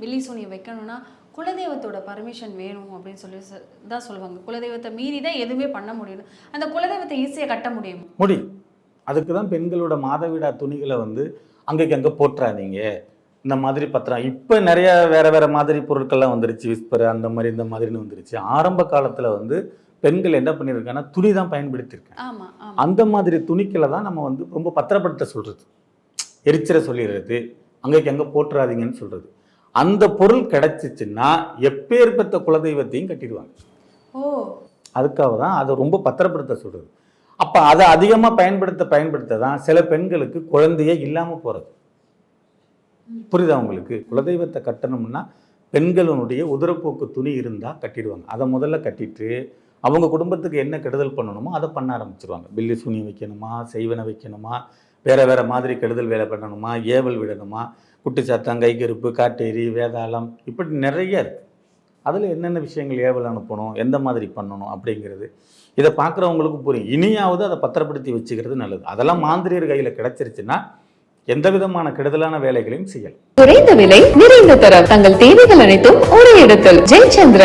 பில்லி சூனியம் வைக்கணும்னா குலதெய்வத்தோட பர்மிஷன் வேணும் அப்படின்னு சொல்லி தான் சொல்லுவாங்க. குலதெய்வத்தை மீறி தான் எதுவுமே பண்ண முடியும். அந்த குலதெய்வத்தை ஈஸியாக கட்ட முடியும்? முடியும் அதுக்கு தான் பெண்களோட மாதவிடா துணிகளை வந்து அங்கேக்கு அங்கே போட்டுறாதீங்க இந்த மாதிரி பத்திரம். இப்போ நிறைய வேற வேற மாதிரி பொருட்கள்லாம் வந்துருச்சு. விஸ்பர் அந்த மாதிரி இந்த மாதிரின்னு வந்துருச்சு. ஆரம்ப காலத்தில் வந்து பெண்கள் என்ன பண்ணியிருக்காங்கன்னா துணி தான் பயன்படுத்தியிருக்காங்க. அந்த மாதிரி துணிக்களை தான் நம்ம வந்து ரொம்ப பத்திரப்படுத்த சொல்கிறது எரிச்சிட சொல்லிடுறது. அங்கேக்கு அங்கே போட்டுறாதீங்கன்னு சொல்கிறது அந்த பொருள் கிடைச்சிச்சுன்னா எப்பேற்பட்ட குலதெய்வத்தையும் கட்டிடுவாங்க. ஓ. அதுக்காக தான் அதை ரொம்ப பத்திரப்படுத்த சொல்கிறது அப்போ அதை அதிகமாக பயன்படுத்த பயன்படுத்த தான் சில பெண்களுக்கு குழந்தையே இல்லாமல் போகிறது புரியுதா உங்களுக்கு? குலதெய்வத்தை கட்டணும்னா பெண்களுடைய உதரப்போக்கு துணி இருந்தால் கட்டிடுவாங்க. அதை முதல்ல கட்டிட்டு அவங்க குடும்பத்துக்கு என்ன கெடுதல் பண்ணணுமோ அதை பண்ண ஆரம்பிச்சிருவாங்க. பில்லி சூனி வைக்கணுமா செய்வனை வைக்கணுமா வேற வேறு மாதிரி கெடுதல் வேலை பண்ணணுமா? ஏவல் விடணுமா? குட்டுச்சாத்தம் கைகருப்பு காட்டேரி வேதாளம் இப்படி நிறைய இருக்குது அதில் என்னென்ன விஷயங்கள் ஏவல் அனுப்பணும்? எந்த மாதிரி பண்ணணும்? அப்படிங்கிறது. இதை பார்க்குறவங்களுக்கு புரியும். இனியாவது அதை பத்திரப்படுத்தி வச்சுக்கிறது நல்லது. அதெல்லாம் மாந்திரியர் கையில் கிடைச்சிருச்சுன்னா எந்த விதமான கெடுதலான வேலைகளையும் செய்யலாம். குறைந்த விலை நிறைந்த தரம். தங்கள் தேவைகள் அனைத்தும் ஒரே இடத்தில். ஜெயச்சந்திரன்.